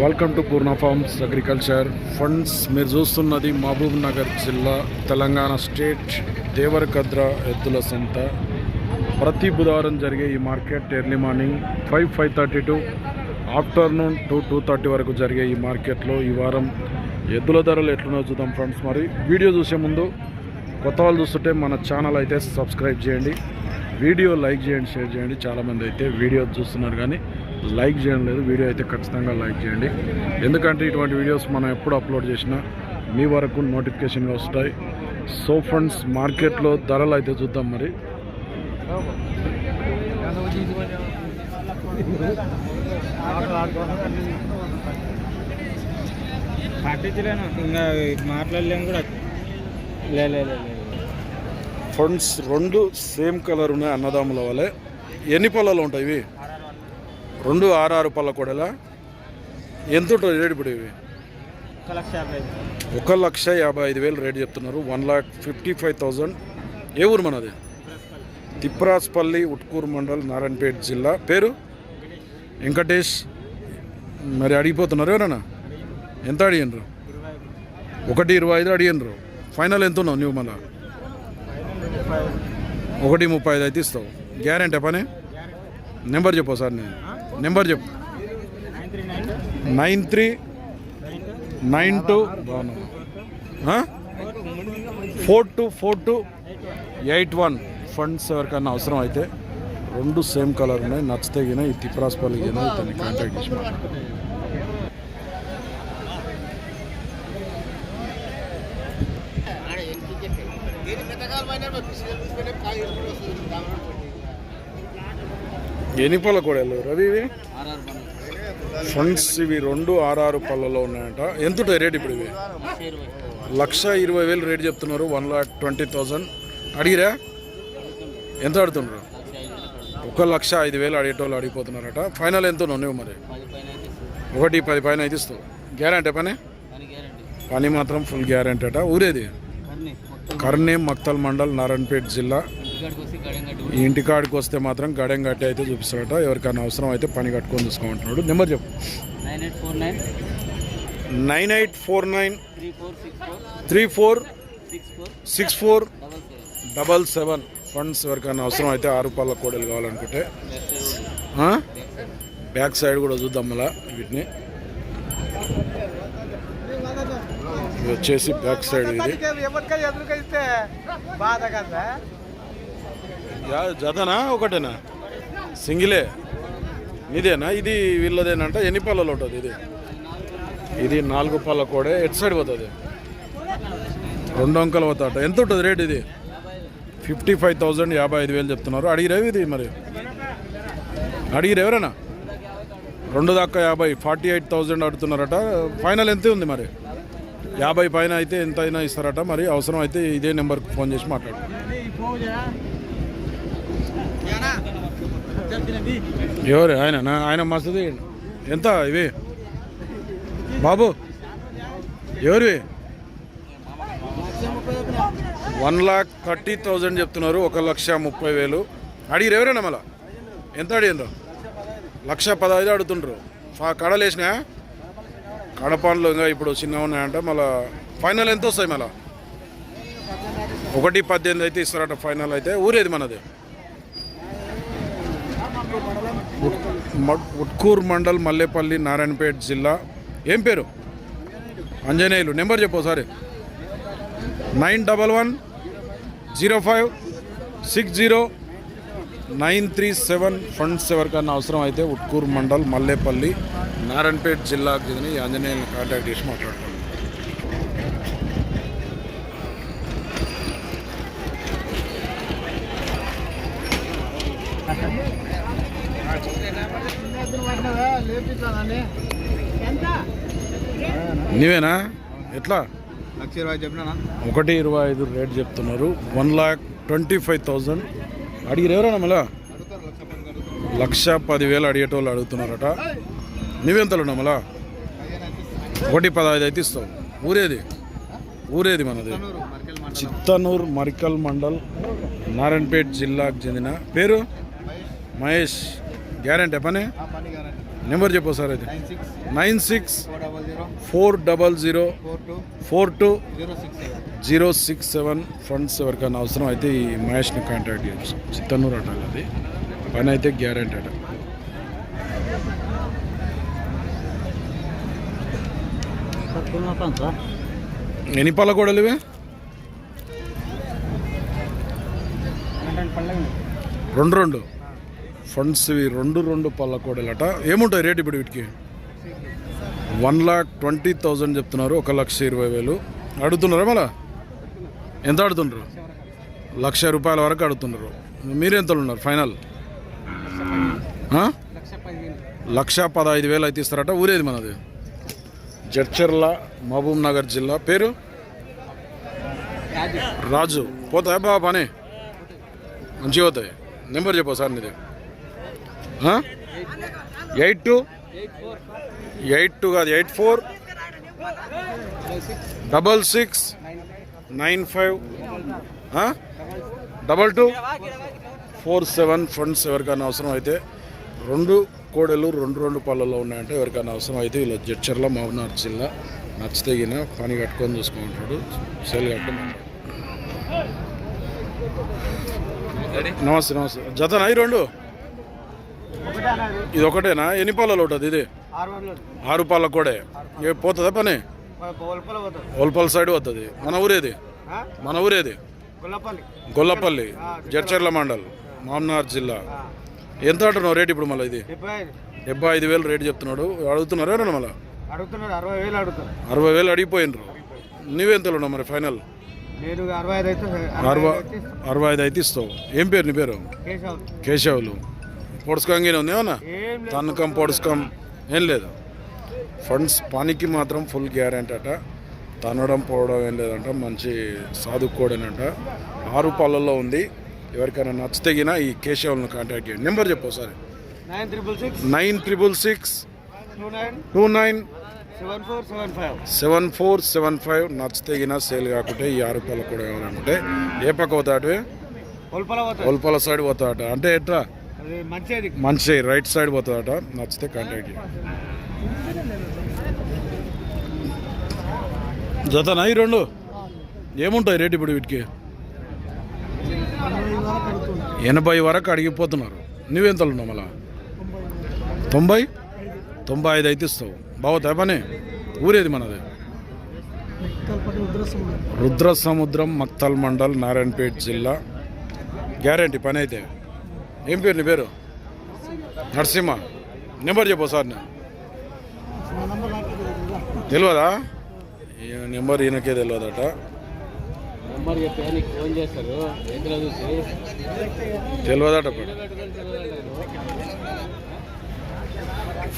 Welcome to Purna farms agriculture funds మీరు చూస్తున్నది మహబూబ్ నగర్ జిల్లా తెలంగాణ స్టేట్ దేవరకద్ర ఎద్దుల సంత. ప్రతి బుధవారం జరిగే ఈ market early morning five five thirty to afternoon two two thirty వరకు జరిగే ఈ మార్కెట్లో ఈ వారం ఎద్దుల ధరలు ఎట్లున్నో చూద్దాం ఫ్రెండ్స్. మరి వీడియో చూసే ముందు కొత్త వాళ్ళు చూస్తుంటే మన ఛానల్ అయితే సబ్స్క్రైబ్ చేయండి. వీడియో లైక్ చేయండి షేర్ చేయండి. చాలామంది అయితే వీడియో చూస్తున్నారు కానీ లైక్ చేయడం లేదు వీడియో అయితే ఖచ్చితంగా లైక్ చేయండి. ఎందుకంటే ఇటువంటి వీడియోస్ మనం ఎప్పుడు అప్లోడ్ చేసినా మీ వరకు నోటిఫికేషన్గా వస్తాయి. సో ఫ్రెండ్స్ మార్కెట్లో ధరలు అయితే చూద్దాం మరి. పట్టించలేను ఇంకా మాట్లాడలేము కూడా. లే. ఫ్రెండ్స్ రెండు సేమ్ కలర్ ఉన్నాయి అన్నదమ్ముల వలె. ఎన్ని పళ్ళలు ఉంటాయి ఇవి? రెండు ఆరు పళ్ళ కూడలా. ఎంత ఉంటుంది రేటు ఇప్పుడు ఇవి? ఒక లక్ష యాభై ఐదు. వేలు రేట్ చెప్తున్నారు. One lakh fifty five thousand ఏ ఊరు మనది? తిప్రాస్పల్లి ఉట్కూరు మండల్ నారాయణపేట జిల్లా. పేరు? వెంకటేష్. మరి అడిగిపోతున్నారు ఎవరన్నా? ఎంత అడిగినరు. ఒకటి ఇరవై ఐదు అడిగినరు ఫైనల్ ఎంత ఉన్నావు నువ్వు మళ్ళా. ఒకటి ముప్పై ఐదు అయితే ఇస్తావు. గ్యారెంటీ పని? నెంబర్ చెప్పు సార్ నేను. నెంబర్ చెప్పు. Nine three nine two four two four two eight one. Funds ఎవరికైనా అవసరం అయితే రెండు సేమ్ కలర్ ఉన్నాయి. నచ్చితే గిన ఈ తిప్రాస్పల్లి గిన ఇతన్ని కాంటాక్ట్ చేసి మాట్లాడండి. ఎన్ని పళ్ళ కూడా రవి ఇవి ఫండ్స్ ఇవి రెండు ఆరు పళ్ళలో ఉన్నాయంట. ఎంత ఉంటాయి రేట్ ఇప్పుడు ఇవి? లక్ష ఇరవై. వేలు రేట్ చెప్తున్నారు. వన్ లాక్ ట్వంటీ థౌజండ్ అడిగిరా? ఎంత అడుగుతున్నారు. ఒక లక్ష ఐదు వేలు అడిగేటోళ్ళు అడిగిపోతున్నారట. ఫైనల్ ఎంత నువ్వు మరి? ఒకటి పది పైన అయితే ఇస్తావు గ్యారంటీ పని? పని మాత్రం ఫుల్ గ్యారంటీ అట. ఊరేది? కర్నేం మక్తల్ మండల్ నారాయణపేట జిల్లా. ఈ ఇంటికాడికి వస్తే మాత్రం గడెం గట్టి అయితే చూపిస్తాడట. ఎవరికైనా అవసరం అయితే పని కట్టుకొని చూసుకోమంటున్నాడు. నెంబర్ చెప్పు. Nine eight four nine. Three four six four. Double seven. Funds ఎవరికైనా అవసరం అయితే ఆరు రూపాయల కోడలు కావాలనుకుంటే? బ్యాక్ సైడ్ కూడా చూద్దాం మళ్ళా వీటిని. ఇది వచ్చేసి బ్యాక్ సైడ్ ఇది. జతనా ఒకటేనా? సింగిలే. ఇదేనా? ఇది వీళ్ళదేనంట? ఎన్ని పళ్ళలో ఉంటుంది ఇది? ఇది నాలుగు పళ్ళ కోడే ఎటు సైడ్ పోతుంది? రెండు అంకలు పోతాట. ఎంత ఉంటుంది రేట్ ఇది? ఫిఫ్టీ ఫైవ్ థౌజండ్ యాభై ఐదు వేలు చెప్తున్నారు. అడిగిరేవి ఇది మరి? అడిగిరు ఎవరైనా? రెండు దాకా యాభై ఫార్టీ ఎయిట్ థౌజండ్ అడుగుతున్నారట. ఫైనల్ ఎంత ఉంది మరి? యాభై పైన అయితే ఎంత అయినా ఇస్తారట. మరి అవసరం అయితే ఇదే నెంబర్కి ఫోన్ చేసి మాట్లాడు. ఎవరు? ఆయన ఆయన మస్తుది ఎంత ఇవి? బాబు ఎవరివి? వన్ లాక్ థర్టీ థౌజండ్ చెప్తున్నారు. ఒక లక్ష ముప్పై వేలు. అడిగిరు ఎవరైనా మళ్ళా? ఎంత అడిగిందో లక్ష పదహైదు అడుగుతుండ్రు. కడలేసినా? కడలు కడపాన్లో ఇంకా ఇప్పుడు చిన్న ఉన్నాయంట మళ్ళీ ఫైనల్ ఎంత వస్తాయి మళ్ళీ? ఒకటి పద్దెనిమిది అయితే ఇస్తారట ఫైనల్ అయితే ఊరేది మనది? ఉట్కూర్ మండల్ మల్లేపల్లి నారాయణపేట జిల్లా. ఏం పేరు? అంజనేయులు. నెంబర్ చెప్పు ఒకసారి. Nine double one zero five six zero nine three seven funds ఎవరికన్నా అవసరం అయితే ఉట్కూరు మండల్ మల్లేపల్లి నారాయణపేట జిల్లాకు చెందిన ఈ ఆంజనేయులను కాంటాక్ట్ చేసి మాట్లాడుకోండి నీవేనా? ఎట్లా? లక్ష ఇరవై చెప్పినా ఒకటి ఇరవై ఐదు రేట్ చెప్తున్నారు. One lakh twenty five thousand. అడిగిరు ఎవరైనా మళ్ళా? లక్ష పదివేలు అడిగేటోళ్ళు అడుగుతున్నారట. నువ్వెంతలు మళ్ళా? ఒకటి పదహైదు అయితే ఇస్తావు. ఊరేది? ఊరేది మనది? చిత్తనూర్ మరికల్ మండల్ నారాయణపేట్ జిల్లాకు చెందిన పేరు? మహేష్. గ్యారంటీ పని? నెంబర్ చెప్పు సార్ అయితే. Nine six four double zero four four two four two zero six seven funds ఎవరికైనా అవసరం అయితే ఈ మహేష్ని కాంటాక్ట్ చేయొచ్చు చిత్తన్నూరు అట అది. పని అయితే గ్యారెంటీ అట ఎన్ని పళ్ళ గోడలు ఇవి? రెండు రెండు. ఫండ్స్ ఇవి రెండు రెండు పళ్ళ కోడలట ఏముంటాయి రేట్ ఇప్పుడు వీటికి? వన్ లాక్ ట్వంటీ థౌజండ్ చెప్తున్నారు. ఒక లక్ష ఇరవై వేలు. అడుగుతున్నారా మళ్ళా? ఎంత అడుగుతున్నారు లక్ష రూపాయల వరకు అడుగుతున్నారు మీరెంత ఉన్నారు ఫైనల్ లక్ష పదహైదు వేలు అయితే ఇస్తారట. ఊరేది మనది? జడ్చర్ల మహబూబ్ నగర్ జిల్లా. పేరు? రాజు. పోతాయా బాబా పని? మంచిగా పోతాయి. నెంబర్ చెప్పు సార్ నీది ఎయిట్ టూ? ఎయిట్ టూ కాదు eight four? Double six? Nine five double two four seven funds ఎవరికైనా అవసరం అయితే రెండు కోడలు రెండు రెండు పళ్ళల్లో ఉన్నాయంటే ఎవరికైనా అవసరం అయితే వీళ్ళు జడ్చర్ల మహబూబ్నగర్ జిల్లా నచ్చితే గిన పని కట్టుకొని చూసుకుంటాడు. సెల్ కట్టుకుంటాడు నమస్తే నమస్తే. జతనా ఈ రెండు? ఇది ఒకటేనా? ఎన్ని పళ్ళలో ఉంటుంది ఇది? ఆరు పళ్ళ కోడే. ఏ పోతుందా పని? ఓల్పల్ సైడ్ వస్తుంది మన ఊరేది? మన ఊరేది? గొల్లపల్లి. జడ్చర్ల మండల్ మామనార్ జిల్లా. ఎంత అంటున్నావు రేట్ ఇప్పుడు మళ్ళీ ఇది? డెబ్బై ఐదు. వేలు రేట్ చెప్తున్నాడు. అడుగుతున్నారా ఎవరన్నా మళ్ళీ? అరవై వేలు అడిగిపోయినరు. నువ్వెంతలో మరి ఫైనల్? అరవై ఐదు అయితే అరవై అయితే అరవై ఐదు అయితే ఇస్తావు. ఏం పేరు నీ పేరు? కేశవ్ కేశవులు. పొడుచుకంగానే ఉంది ఏమన్నా? తన్నకం పొడుచుకం. ఏం లేదు. ఫండ్స్ పనికి మాత్రం ఫుల్ గ్యారెంటీ అట. తనడం పోవడం ఏం లేదంట మంచి సాదుకోడనంట ఆరు పళ్ళల్లో ఉంది. ఎవరికైనా నచ్చితేగినా ఈ కేశవులను కాంటాక్ట్ చేయండి. నెంబర్ చెప్పు ఒకసారి. Nine triple six. Nine triple six. Two nine. Two nine. Seven four seven five. నచ్చితేగినా sale కాకుంటే ఈ ఆరు రూపాయలు కూడా కావాలనుకుంటే ఏ పక్క పోతాడు ఒల్పల సైడ్ పోతాడట అంటే. ఎట్లా మంచి రైట్ సైడ్ పోతాడట నచ్చితే కాంటాక్ట్ చేయండి. జతనా ఈ రెండు? ఏముంటాయి రేటు ఇప్పుడు వీటికి? ఎనభై వరకు అడిగిపోతున్నారు. నువ్వెంతలు ఉన్నావు మళ్ళా? తొంభై? తొంభై ఐదు అయితే ఇస్తావు. బాగుతాయి పని? ఊరేది మనది? రుద్ర సముద్రం మక్తల్ మండల్ నారాయణపేట జిల్లా. గ్యారంటీ పని అయితే. ఏం పేరు నీ పేరు? నరసింహ. నెంబర్ చెప్పు సార్ నేను తెలియదా ఈ నెంబర్ ఈయనకే తెలియదట తెలియదట.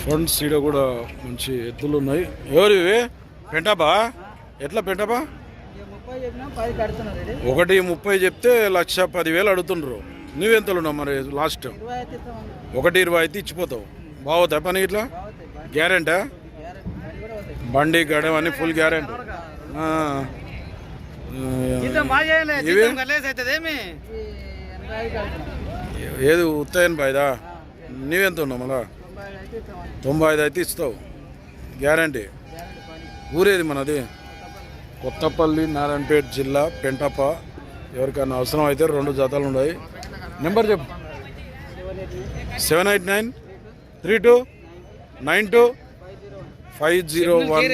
ఫ్రంట్ సీడ కూడా. మంచి ఎద్దులు ఉన్నాయి. ఎవరు ఇవి? పెంటాబా ఎట్లా పెంటాబా ఒకటి ముప్పై చెప్తే లక్ష పదివేలు అడుగుతుండ్రు. నువ్వెంతలు ఉన్నావు మరి లాస్ట్ ఒకటి ఇరవై అయితే ఇచ్చిపోతావు. బాగుతాయి పని ఇట్లా? గ్యారెంటా బండి గడం అన్ని ఫుల్ గ్యారెంటీ ఇవి? ఏది ఉత్తయన్ బాయ్దా నీవెంత ఉన్నావు మళ్ళా? తొంభై ఐదు అయితే ఇస్తావు. గ్యారంటీ ఊరేది మనది? కొత్తపల్లి నారాయణపేట జిల్లా పెంటప్ప. ఎవరికైనా అవసరం అయితే రెండు జతలు ఉన్నాయి. నెంబర్ చెప్పు. Seven eight nine three two nine two five zero one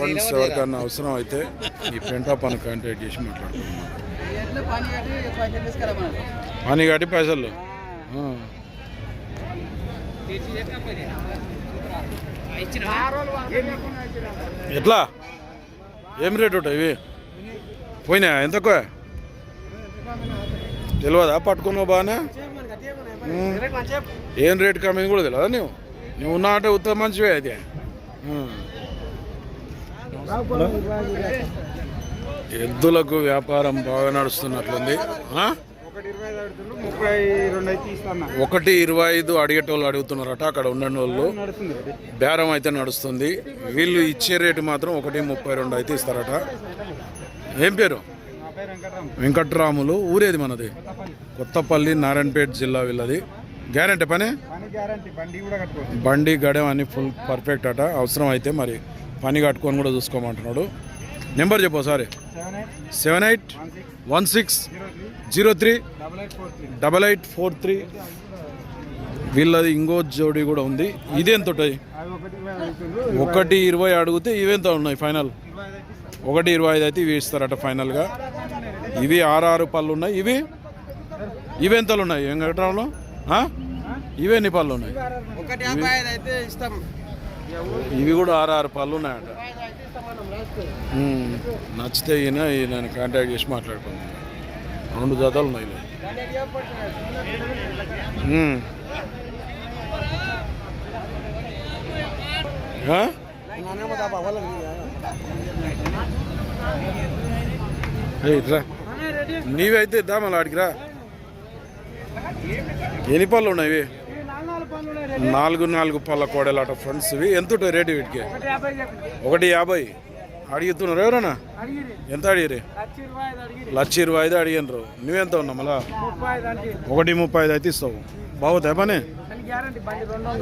funds ఎవరికైనా అవసరం అయితే ఈ పెంటప్పని కాంటాక్ట్ చేసి మాట్లాడుతున్నాం పని కట్టి పైసలు. ఎట్లా? ఏం రేట్ ఉంటాయి ఇవి? పోయినా ఎంత తెలియదా పట్టుకున్నావు బాగానే. ఏం రేట్ కమ్మింగ్ కూడా తెలియదా నువ్వు నువ్వు ఉన్నా అంటే ఉత్తమ మంచివే అయితే. ఎద్దులకు వ్యాపారం బాగా నడుస్తున్నట్లుంది. ఒకటి ఇరవై ఐదు అడిగేటోళ్ళు అడుగుతున్నారట అక్కడ ఉన్న వాళ్ళు బేరం అయితే నడుస్తుంది. వీళ్ళు ఇచ్చే రేటు మాత్రం ఒకటి ముప్పై రెండు అయితే ఇస్తారట. ఏం పేరు? వెంకట్రాములు. ఊరేది మనది? కొత్తపల్లి నారాయణపేట జిల్లా వీళ్ళది. గ్యారంటీ పనే? బండి గడెం అన్ని ఫుల్ పర్ఫెక్ట్ అట. అవసరం అయితే మరి పని కట్టుకొని కూడా చూసుకోమంటున్నాడు. నెంబర్ చెప్పు sorry seven eight one six zero three double eight four three. వీళ్ళది ఇంకో జోడి కూడా ఉంది. ఇది ఎంత ఉంటుంది అవి ఒకటి ఇరవై అడిగితే ఇవెంత ఉన్నాయి ఫైనల్. ఒకటి ఇరవై ఐదు అయితే ఇవి ఇస్తారట ఫైనల్గా. ఇవి ఆరు ఆరు పళ్ళు ఉన్నాయి. ఇవి? ఇవి ఎంతలు ఉన్నాయి? వెంకటరావులో? ఆ? ఇవి ఎన్ని పళ్ళు ఉన్నాయి? ఒకటి యాభై ఐదు అయితే ఇస్తాం. ఇవి కూడా ఆరు ఆరు పళ్ళు ఉన్నాయట. నచ్చితే ఈయన నేను కాంటాక్ట్ చేసి మాట్లాడుకున్నాను రెండు జతలు ఉన్నాయి నీవైతే దా మళ్ళీ ఆడికి రా. ఎన్ని పళ్ళు ఉన్నాయి ఇవి? నాలుగు నాలుగు పళ్ళ కోడలాట ఫ్రెండ్స్ ఇవి. ఎంత రేటు వీటికి? ఒకటి యాభై. అడుగుతున్నారు ఎవరన్నా? ఎంత అడిగిరి లక్ష ఇరవై ఐదు అడిగినరు నువ్వెంత ఉన్నా మళ్ళా? ఒకటి ముప్పై ఐదు అయితే ఇస్తావు. బాగుతాయి పని? రెండు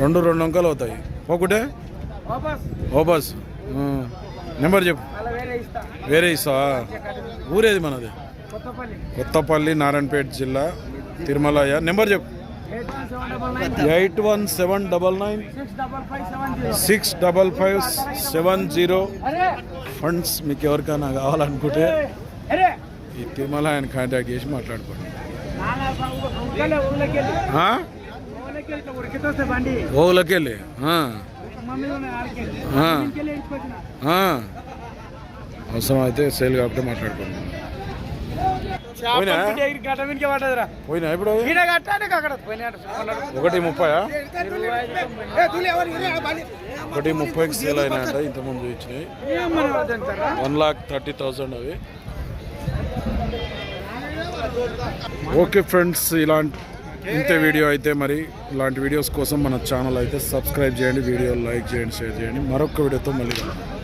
రెండు రెండు అంకాలు అవుతాయి. ఒకటే ఓబస్ ఓ బస్. నెంబర్ చెప్పు. వేరే ఇస్తా. ఇస్తావా ఊరేది మనది? కొత్తపల్లి నారాయణపేట జిల్లా తిరుమలయ్య. నెంబర్ చెప్పు. Eight one seven double nine six double five seven zero. Funds మీకు ఎవరికైనా కావాలనుకుంటే ఈ తిరుమల ఆయన కాంటాక్ట్ చేసి మాట్లాడుకోండి. నానా ఊళ్ళకెళ్ళి ఊళ్ళకెళ్ళి ఆ? ఊళ్ళకెళ్ళి ఉరికితోస్తే బండి. ఓవులకి వెళ్ళి ఆ. మమ్మీ ఉన్నాయి ఆడికెళ్ళి ఆ. ఇంటికెళ్ళి ఇంటికొచ్చిన ఆ. అవసరం అయితే సేల్ కాబట్టి మాట్లాడుకోండి. పోయినా? ఇప్పుడు ఒకటి ముప్పయా ఒకటి ముప్పైకి సేల్ అయినాయంట ఇంతకుముందు ఇచ్చినాయి. వన్ లాక్ థర్టీ థౌజండ్ అవి. ఓకే ఫ్రెండ్స్ ఇలాంటి ఇంతే వీడియో అయితే మరి. ఇలాంటి వీడియోస్ కోసం మన ఛానల్ అయితే సబ్స్క్రైబ్ చేయండి వీడియో లైక్ చేయండి షేర్ చేయండి. మరొక వీడియోతో మళ్ళీ కలుద్దాం.